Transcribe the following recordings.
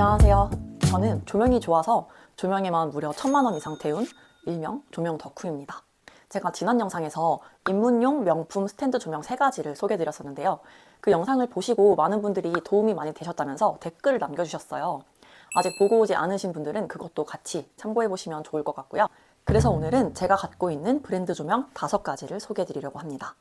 안녕하세요. 저는 조명이 좋아서 조명에만 무려 천만 원 이상 태운 일명 조명 덕후입니다. 제가 지난 영상에서 입문용 명품 스탠드 조명 세 가지를 소개해드렸었는데요. 그 영상을 보시고 많은 분들이 도움이 많이 되셨다면서 댓글을 남겨주셨어요. 아직 보고 오지 않으신 분들은 그것도 같이 참고해보시면 좋을 것 같고요. 그래서 오늘은 제가 갖고 있는 브랜드 조명 다섯 가지를 소개해드리려고 합니다.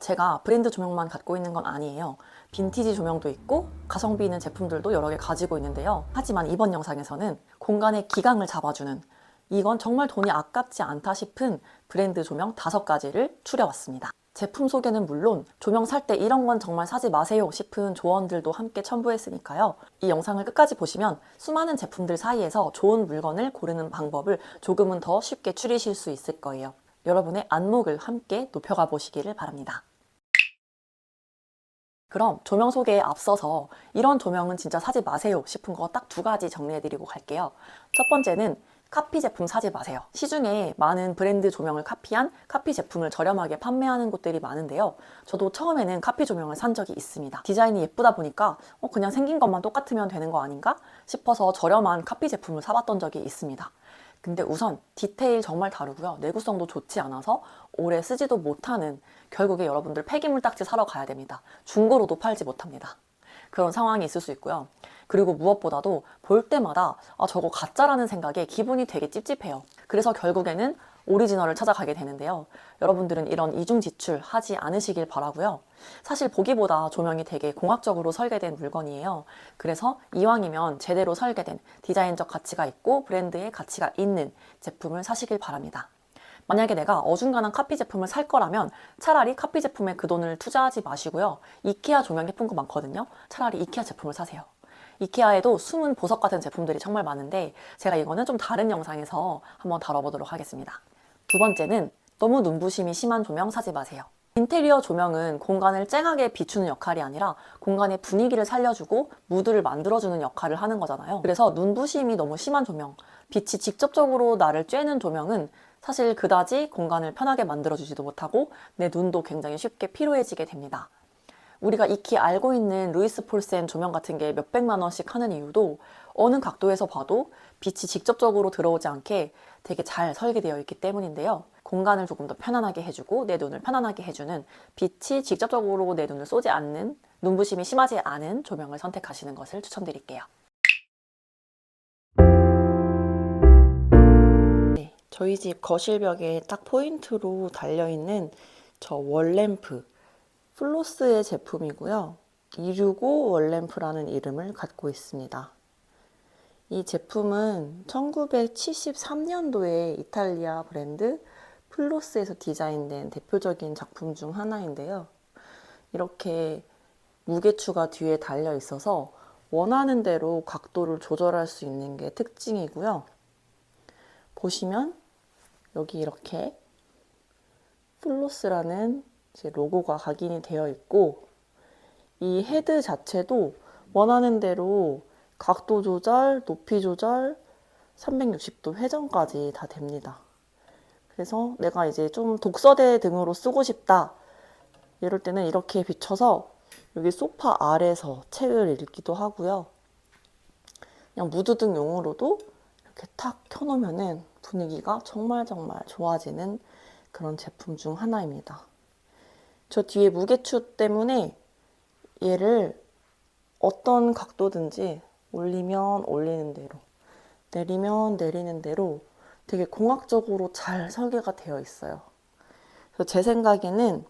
제가 브랜드 조명만 갖고 있는 건 아니에요. 빈티지 조명도 있고 가성비 있는 제품들도 여러 개 가지고 있는데요. 하지만 이번 영상에서는 공간의 기강을 잡아주는 이건 정말 돈이 아깝지 않다 싶은 브랜드 조명 다섯 가지를 추려왔습니다. 제품 소개는 물론 조명 살 때 이런 건 정말 사지 마세요 싶은 조언들도 함께 첨부했으니까요. 이 영상을 끝까지 보시면 수많은 제품들 사이에서 좋은 물건을 고르는 방법을 조금은 더 쉽게 추리실 수 있을 거예요. 여러분의 안목을 함께 높여가 보시기를 바랍니다. 그럼 조명 소개에 앞서서 이런 조명은 진짜 사지 마세요 싶은 거 딱 두 가지 정리해드리고 갈게요. 첫 번째는 카피 제품 사지 마세요. 시중에 많은 브랜드 조명을 카피한 카피 제품을 저렴하게 판매하는 곳들이 많은데요. 저도 처음에는 카피 조명을 산 적이 있습니다. 디자인이 예쁘다 보니까 어, 그냥 생긴 것만 똑같으면 되는 거 아닌가 싶어서 저렴한 카피 제품을 사봤던 적이 있습니다. 근데 우선 디테일 정말 다르고요. 내구성도 좋지 않아서 오래 쓰지도 못하는 결국에 여러분들 폐기물 딱지 사러 가야 됩니다. 중고로도 팔지 못합니다. 그런 상황이 있을 수 있고요. 그리고 무엇보다도 볼 때마다 아 저거 가짜라는 생각에 기분이 되게 찝찝해요. 그래서 결국에는 오리지널을 찾아가게 되는데요. 여러분들은 이런 이중 지출 하지 않으시길 바라고요. 사실 보기보다 조명이 되게 공학적으로 설계된 물건이에요. 그래서 이왕이면 제대로 설계된 디자인적 가치가 있고 브랜드의 가치가 있는 제품을 사시길 바랍니다. 만약에 내가 어중간한 카피 제품을 살 거라면 차라리 카피 제품에 그 돈을 투자하지 마시고요. 이케아 조명 예쁜 거 많거든요. 차라리 이케아 제품을 사세요. 이케아에도 숨은 보석 같은 제품들이 정말 많은데 제가 이거는 좀 다른 영상에서 한번 다뤄보도록 하겠습니다. 두 번째는 너무 눈부심이 심한 조명 사지 마세요. 인테리어 조명은 공간을 쨍하게 비추는 역할이 아니라 공간의 분위기를 살려주고 무드를 만들어주는 역할을 하는 거잖아요. 그래서 눈부심이 너무 심한 조명, 빛이 직접적으로 나를 쬐는 조명은 사실 그다지 공간을 편하게 만들어주지도 못하고 내 눈도 굉장히 쉽게 피로해지게 됩니다. 우리가 익히 알고 있는 루이스 폴센 조명 같은 게 몇백만 원씩 하는 이유도 어느 각도에서 봐도 빛이 직접적으로 들어오지 않게 되게 잘 설계되어 있기 때문인데요. 공간을 조금 더 편안하게 해주고 내 눈을 편안하게 해주는 빛이 직접적으로 내 눈을 쏘지 않는 눈부심이 심하지 않은 조명을 선택하시는 것을 추천드릴게요. 네, 저희 집 거실벽에 딱 포인트로 달려있는 저 월램프 플로스의 제품이고요. 265 월램프라는 이름을 갖고 있습니다. 이 제품은 1973년도에 이탈리아 브랜드 플로스에서 디자인된 대표적인 작품 중 하나인데요. 이렇게 무게추가 뒤에 달려 있어서 원하는 대로 각도를 조절할 수 있는 게 특징이고요. 보시면 여기 이렇게 플로스라는 이제 로고가 각인이 되어 있고 이 헤드 자체도 원하는 대로 각도 조절, 높이 조절, 360도 회전까지 다 됩니다. 그래서 내가 이제 좀 독서대 등으로 쓰고 싶다. 이럴 때는 이렇게 비춰서 여기 소파 아래서 책을 읽기도 하고요. 그냥 무드등 용으로도 이렇게 탁 켜놓으면은 분위기가 정말 정말 좋아지는 그런 제품 중 하나입니다. 저 뒤에 무게추 때문에 얘를 어떤 각도든지 올리면 올리는 대로, 내리면 내리는 대로 되게 공학적으로 잘 설계가 되어 있어요. 제 생각에는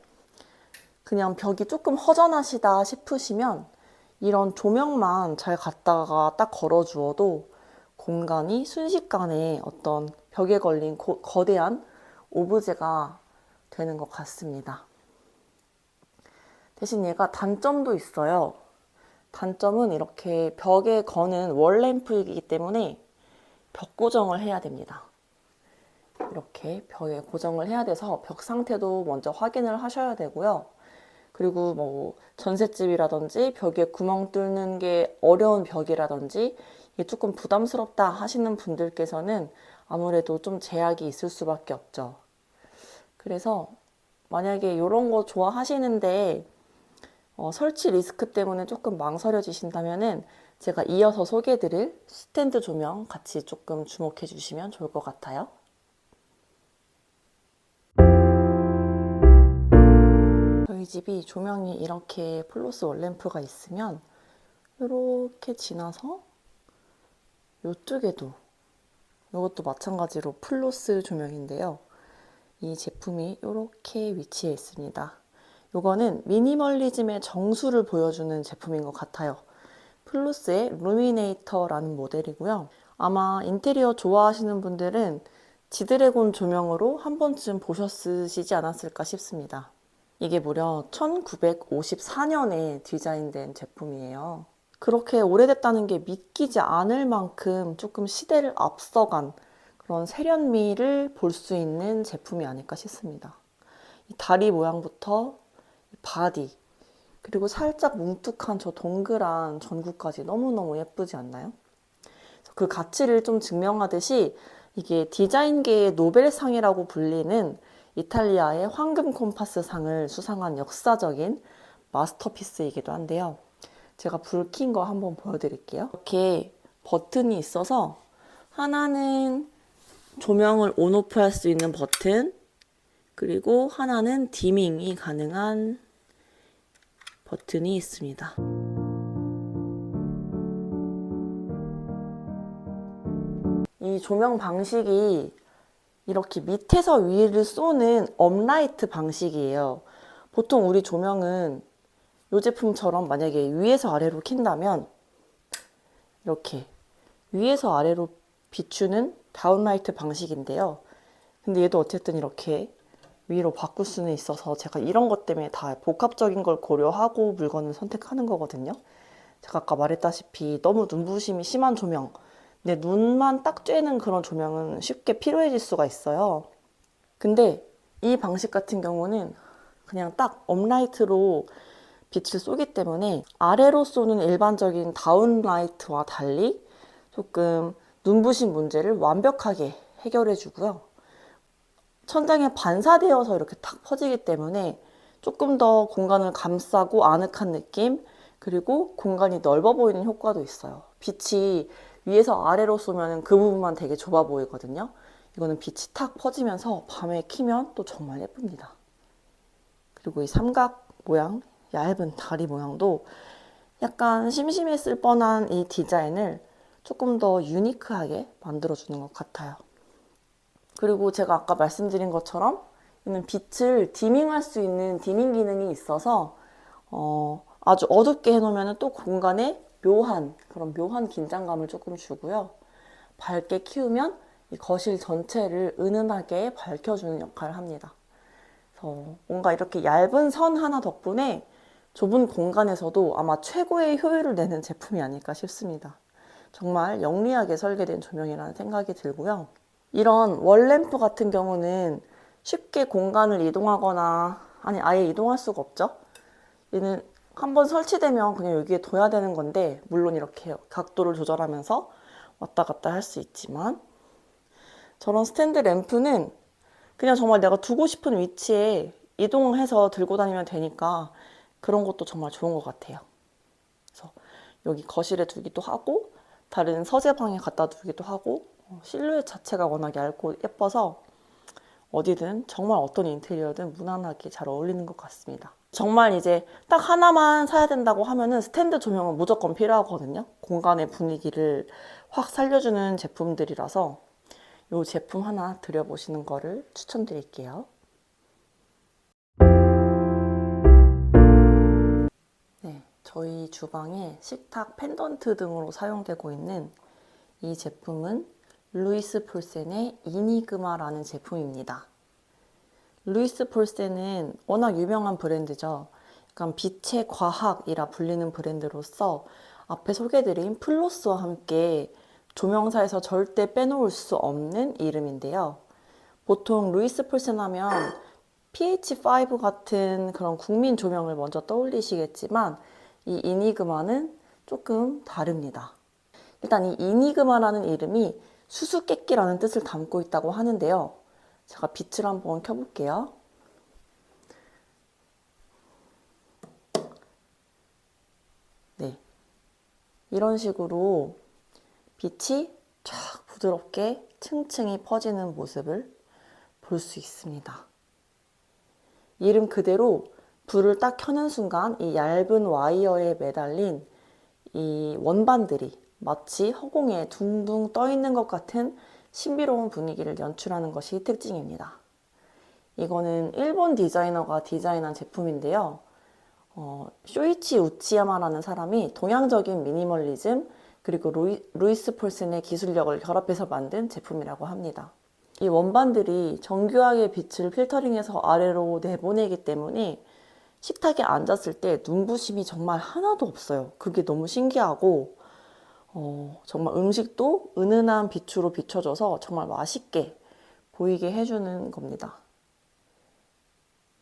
그냥 벽이 조금 허전하시다 싶으시면 이런 조명만 잘 갖다가 딱 걸어주어도 공간이 순식간에 어떤 벽에 걸린 고, 거대한 오브제가 되는 것 같습니다. 대신 얘가 단점도 있어요. 단점은 이렇게 벽에 거는 월램프이기 때문에 벽 고정을 해야 됩니다. 이렇게 벽에 고정을 해야 돼서 벽 상태도 먼저 확인을 하셔야 되고요. 그리고 뭐 전셋집이라든지 벽에 구멍 뚫는 게 어려운 벽이라든지 이게 조금 부담스럽다 하시는 분들께서는 아무래도 좀 제약이 있을 수밖에 없죠. 그래서 만약에 이런 거 좋아하시는데 어, 설치 리스크 때문에 조금 망설여지신다면은 제가 이어서 소개해드릴 스탠드 조명 같이 조금 주목해 주시면 좋을 것 같아요. 저희 집이 조명이 이렇게 플로스 원램프가 있으면 이렇게 지나서 이쪽에도 이것도 마찬가지로 플로스 조명인데요. 이 제품이 이렇게 위치해 있습니다. 이거는 미니멀리즘의 정수를 보여주는 제품인 것 같아요. 플루스의 루미네이터라는 모델이고요. 아마 인테리어 좋아하시는 분들은 지드래곤 조명으로 한 번쯤 보셨으시지 않았을까 싶습니다. 이게 무려 1954년에 디자인된 제품이에요. 그렇게 오래됐다는 게 믿기지 않을 만큼 조금 시대를 앞서간 그런 세련미를 볼 수 있는 제품이 아닐까 싶습니다. 이 다리 모양부터 이 바디, 그리고 살짝 뭉툭한 저 동그란 전구까지 너무너무 예쁘지 않나요? 그 가치를 좀 증명하듯이 이게 디자인계의 노벨상이라고 불리는 이탈리아의 황금 콤파스 상을 수상한 역사적인 마스터피스이기도 한데요. 제가 불 킨 거 한번 보여드릴게요. 이렇게 버튼이 있어서 하나는 조명을 온오프 할 수 있는 버튼, 그리고 하나는 디밍이 가능한 버튼이 있습니다. 이 조명 방식이 이렇게 밑에서 위를 쏘는 업라이트 방식이에요. 보통 우리 조명은 이 제품처럼 만약에 위에서 아래로 킨다면 이렇게 위에서 아래로 비추는 다운라이트 방식인데요. 근데 얘도 어쨌든 이렇게 위로 바꿀 수는 있어서 제가 이런 것 때문에 다 복합적인 걸 고려하고 물건을 선택하는 거거든요. 제가 아까 말했다시피 너무 눈부심이 심한 조명, 내 눈만 딱 쬐는 그런 조명은 쉽게 피로해질 수가 있어요. 근데 이 방식 같은 경우는 그냥 딱 업라이트로 빛을 쏘기 때문에 아래로 쏘는 일반적인 다운라이트와 달리 조금 눈부심 문제를 완벽하게 해결해 주고요. 천장에 반사되어서 이렇게 탁 퍼지기 때문에 조금 더 공간을 감싸고 아늑한 느낌, 그리고 공간이 넓어 보이는 효과도 있어요. 빛이 위에서 아래로 쏘면 그 부분만 되게 좁아 보이거든요. 이거는 빛이 탁 퍼지면서 밤에 키면 또 정말 예쁩니다. 그리고 이 삼각 모양, 얇은 다리 모양도 약간 심심했을 뻔한 이 디자인을 조금 더 유니크하게 만들어주는 것 같아요. 그리고 제가 아까 말씀드린 것처럼 이는 빛을 디밍할 수 있는 디밍 기능이 있어서 어, 아주 어둡게 해놓으면 또 공간에 묘한 그런 묘한 긴장감을 조금 주고요. 밝게 키우면 이 거실 전체를 은은하게 밝혀주는 역할을 합니다. 그래서 뭔가 이렇게 얇은 선 하나 덕분에 좁은 공간에서도 아마 최고의 효율을 내는 제품이 아닐까 싶습니다. 정말 영리하게 설계된 조명이라는 생각이 들고요. 이런 월램프 같은 경우는 쉽게 공간을 이동하거나 아니 아예 이동할 수가 없죠. 얘는 한번 설치되면 그냥 여기에 둬야 되는 건데 물론 이렇게 각도를 조절하면서 왔다 갔다 할 수 있지만 저런 스탠드 램프는 그냥 정말 내가 두고 싶은 위치에 이동해서 들고 다니면 되니까 그런 것도 정말 좋은 것 같아요. 그래서 여기 거실에 두기도 하고 다른 서재방에 갖다 두기도 하고 어, 실루엣 자체가 워낙 얇고 예뻐서 어디든 정말 어떤 인테리어든 무난하게 잘 어울리는 것 같습니다. 정말 이제 딱 하나만 사야 된다고 하면은 스탠드 조명은 무조건 필요하거든요. 공간의 분위기를 확 살려주는 제품들이라서 이 제품 하나 들여보시는 거를 추천드릴게요. 네, 저희 주방에 식탁 펜던트 등으로 사용되고 있는 이 제품은 루이스 폴센의 이니그마라는 제품입니다. 루이스 폴센은 워낙 유명한 브랜드죠. 약간 빛의 과학이라 불리는 브랜드로서 앞에 소개드린 플로스와 함께 조명사에서 절대 빼놓을 수 없는 이름인데요. 보통 루이스 폴센 하면 PH5 같은 그런 국민 조명을 먼저 떠올리시겠지만 이 이니그마는 조금 다릅니다. 일단 이 이니그마라는 이름이 수수께끼라는 뜻을 담고 있다고 하는데요. 제가 빛을 한번 켜볼게요. 네. 이런 식으로 빛이 쫙 부드럽게 층층이 퍼지는 모습을 볼 수 있습니다. 이름 그대로 불을 딱 켜는 순간 이 얇은 와이어에 매달린 이 원반들이 마치 허공에 둥둥 떠 있는 것 같은 신비로운 분위기를 연출하는 것이 특징입니다. 이거는 일본 디자이너가 디자인한 제품인데요. 어, 쇼이치 우치야마라는 사람이 동양적인 미니멀리즘 그리고 루이, 루이스 폴슨의 기술력을 결합해서 만든 제품이라고 합니다. 이 원반들이 정교하게 빛을 필터링해서 아래로 내보내기 때문에 식탁에 앉았을 때 눈부심이 정말 하나도 없어요. 그게 너무 신기하고 어, 정말 음식도 은은한 빛으로 비춰져서 정말 맛있게 보이게 해주는 겁니다.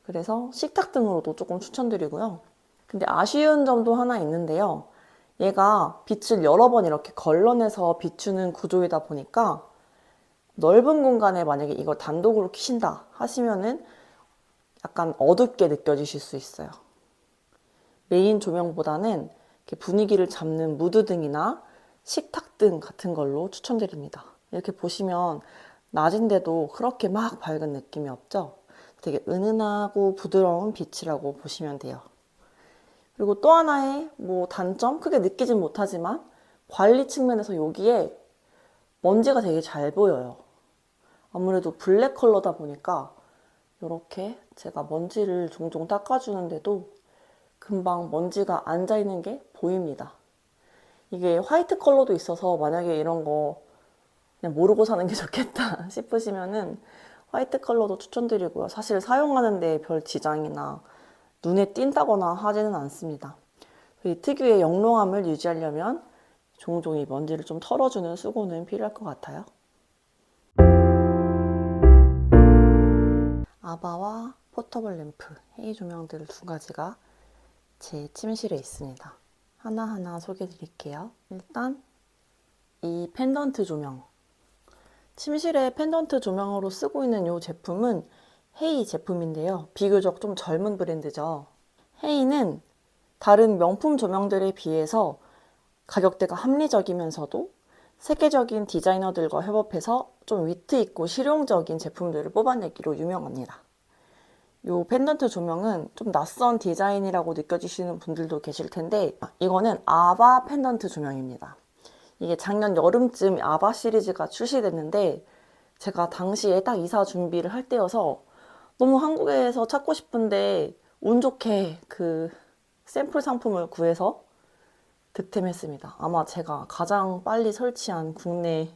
그래서 식탁 등으로도 조금 추천드리고요. 근데 아쉬운 점도 하나 있는데요. 얘가 빛을 여러 번 이렇게 걸러내서 비추는 구조이다 보니까 넓은 공간에 만약에 이걸 단독으로 켜신다 하시면은 약간 어둡게 느껴지실 수 있어요. 메인 조명보다는 분위기를 잡는 무드등이나 식탁등 같은 걸로 추천드립니다. 이렇게 보시면 낮인데도 그렇게 막 밝은 느낌이 없죠? 되게 은은하고 부드러운 빛이라고 보시면 돼요. 그리고 또 하나의 뭐 단점 크게 느끼진 못하지만 관리 측면에서 여기에 먼지가 되게 잘 보여요. 아무래도 블랙 컬러다 보니까 이렇게 제가 먼지를 종종 닦아주는데도 금방 먼지가 앉아 있는 게 보입니다. 이게 화이트 컬러도 있어서 만약에 이런 거 그냥 모르고 사는 게 좋겠다 싶으시면은 화이트 컬러도 추천드리고요. 사실 사용하는데 별 지장이나 눈에 띈다거나 하지는 않습니다. 이 특유의 영롱함을 유지하려면 종종 이 먼지를 좀 털어주는 수고는 필요할 것 같아요. 아바와 포터블 램프, 헤이 조명들 두 가지가 제 침실에 있습니다. 하나하나 소개해 드릴게요. 일단 이 펜던트 조명. 침실에 펜던트 조명으로 쓰고 있는 이 제품은 헤이 제품인데요. 비교적 좀 젊은 브랜드죠. 헤이는 다른 명품 조명들에 비해서 가격대가 합리적이면서도 세계적인 디자이너들과 협업해서 좀 위트 있고 실용적인 제품들을 뽑아내기로 유명합니다. 이 펜던트 조명은 좀 낯선 디자인이라고 느껴지시는 분들도 계실 텐데 이거는 아바 펜던트 조명입니다. 이게 작년 여름쯤 아바 시리즈가 출시됐는데 제가 당시에 딱 이사 준비를 할 때여서 너무 한국에서 찾고 싶은데 운 좋게 그 샘플 상품을 구해서 득템했습니다. 아마 제가 가장 빨리 설치한 국내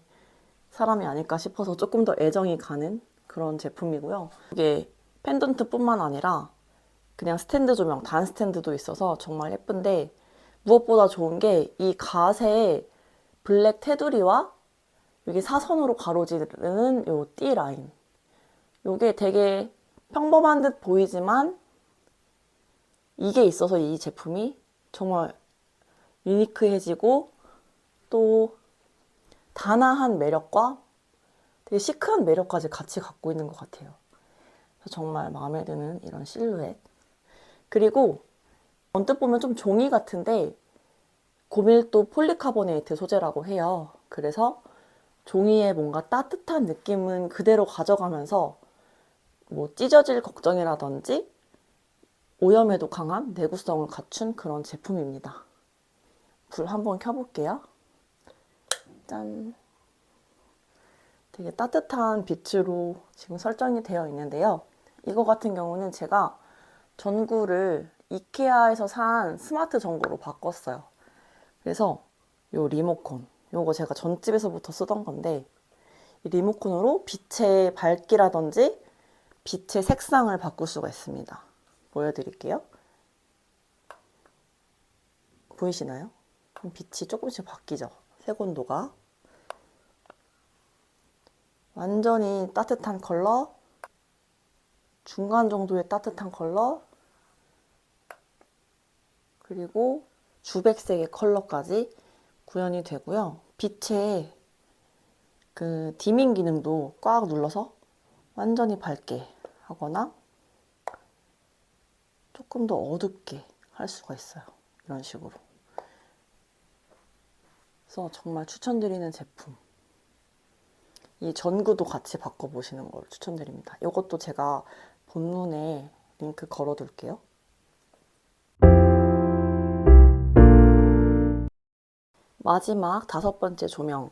사람이 아닐까 싶어서 조금 더 애정이 가는 그런 제품이고요. 이게 펜던트뿐만 아니라 그냥 스탠드 조명, 단 스탠드도 있어서 정말 예쁜데 무엇보다 좋은 게 이 가세에 블랙 테두리와 여기 사선으로 가로지르는 요띠 라인. 요게 되게 평범한 듯 보이지만 이게 있어서 이 제품이 정말 유니크해지고 또 단아한 매력과 되게 시크한 매력까지 같이 갖고 있는 것 같아요. 정말 마음에 드는 이런 실루엣. 그리고 언뜻 보면 좀 종이 같은데 고밀도 폴리카보네이트 소재라고 해요. 그래서 종이에 뭔가 따뜻한 느낌은 그대로 가져가면서 뭐 찢어질 걱정이라든지 오염에도 강한 내구성을 갖춘 그런 제품입니다. 불 한번 켜볼게요. 짠. 되게 따뜻한 빛으로 지금 설정이 되어 있는데요. 이거 같은 경우는 제가 전구를 이케아에서 산 스마트 전구로 바꿨어요. 그래서 요 리모컨, 요거 제가 전집에서부터 쓰던 건데 이 리모컨으로 빛의 밝기라든지 빛의 색상을 바꿀 수가 있습니다. 보여드릴게요. 보이시나요? 빛이 조금씩 바뀌죠. 색온도가. 완전히 따뜻한 컬러, 중간 정도의 따뜻한 컬러, 그리고 주백색의 컬러까지 구현이 되고요. 빛의 그 디밍 기능도 꽉 눌러서 완전히 밝게 하거나 조금 더 어둡게 할 수가 있어요. 이런 식으로. 그래서 정말 추천드리는 제품. 이 전구도 같이 바꿔보시는 걸 추천드립니다. 이것도 제가 본문에 링크 걸어둘게요. 마지막 다섯 번째 조명.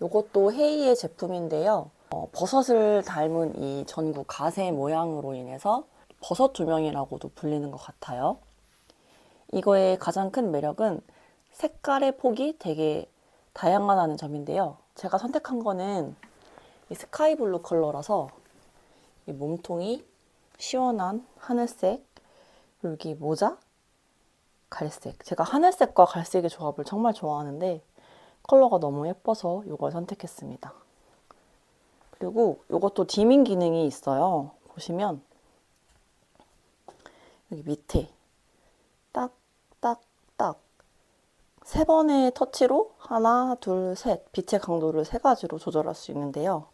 이것도 헤이의 제품인데요. 어, 버섯을 닮은 이 전구 가세 모양으로 인해서 버섯 조명이라고도 불리는 것 같아요. 이거의 가장 큰 매력은 색깔의 폭이 되게 다양하다는 점인데요. 제가 선택한 거는 이 스카이 블루 컬러라서 이 몸통이 시원한 하늘색, 여기 모자 갈색. 제가 하늘색과 갈색의 조합을 정말 좋아하는데 컬러가 너무 예뻐서 이걸 선택했습니다. 그리고 이것도 디밍 기능이 있어요. 보시면 여기 밑에 딱, 딱, 딱. 세 번의 터치로 하나, 둘, 셋. 빛의 강도를 세 가지로 조절할 수 있는데요.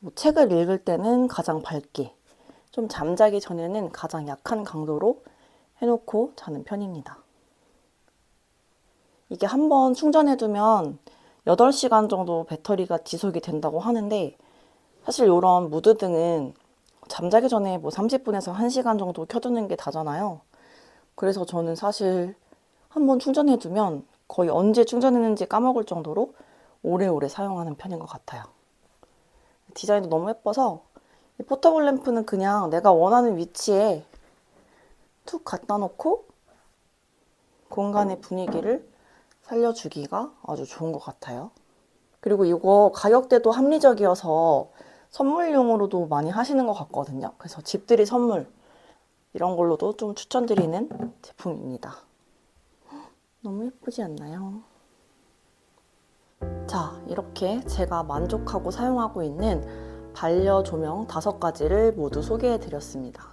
뭐 책을 읽을 때는 가장 밝게, 좀 잠자기 전에는 가장 약한 강도로 해놓고 자는 편입니다. 이게 한번 충전해두면 8시간 정도 배터리가 지속이 된다고 하는데, 사실 이런 무드등은 잠자기 전에 뭐 30분에서 1시간 정도 켜두는 게 다잖아요. 그래서 저는 사실 한번 충전해두면 거의 언제 충전했는지 까먹을 정도로 오래오래 사용하는 편인 것 같아요. 디자인도 너무 예뻐서 이 포터블 램프는 그냥 내가 원하는 위치에 툭 갖다 놓고 공간의 분위기를 살려주기가 아주 좋은 것 같아요. 그리고 이거 가격대도 합리적이어서 선물용으로도 많이 하시는 것 같거든요. 그래서 집들이 선물 이런 걸로도 좀 추천드리는 제품입니다. 너무 예쁘지 않나요? 자, 이렇게 제가 만족하고 사용하고 있는 반려 조명 다섯 가지를 모두 소개해 드렸습니다.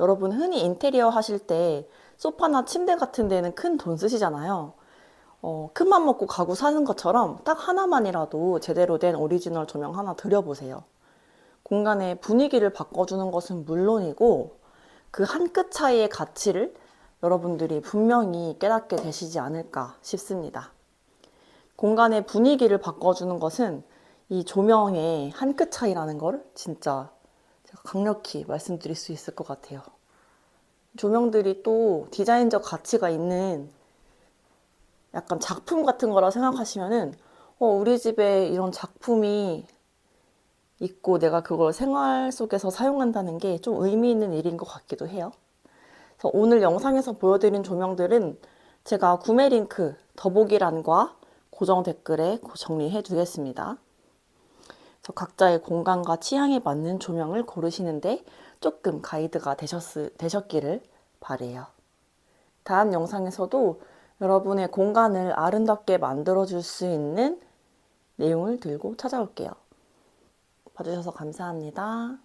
여러분 흔히 인테리어 하실 때 소파나 침대 같은 데는 큰 돈 쓰시잖아요. 어, 큰맘 먹고 가구 사는 것처럼 딱 하나만이라도 제대로 된 오리지널 조명 하나 들여보세요. 공간의 분위기를 바꿔주는 것은 물론이고 그 한 끗 차이의 가치를 여러분들이 분명히 깨닫게 되시지 않을까 싶습니다. 공간의 분위기를 바꿔주는 것은 이 조명의 한 끗 차이라는 걸 진짜 제가 강력히 말씀드릴 수 있을 것 같아요. 조명들이 또 디자인적 가치가 있는 약간 작품 같은 거라 생각하시면은 어, 우리 집에 이런 작품이 있고 내가 그걸 생활 속에서 사용한다는 게 좀 의미 있는 일인 것 같기도 해요. 그래서 오늘 영상에서 보여드린 조명들은 제가 구매 링크 더보기란과 고정 댓글에 정리해 두겠습니다. 각자의 공간과 취향에 맞는 조명을 고르시는데 조금 가이드가 되셨, 되셨기를 바래요. 다음 영상에서도 여러분의 공간을 아름답게 만들어줄 수 있는 내용을 들고 찾아올게요. 봐주셔서 감사합니다.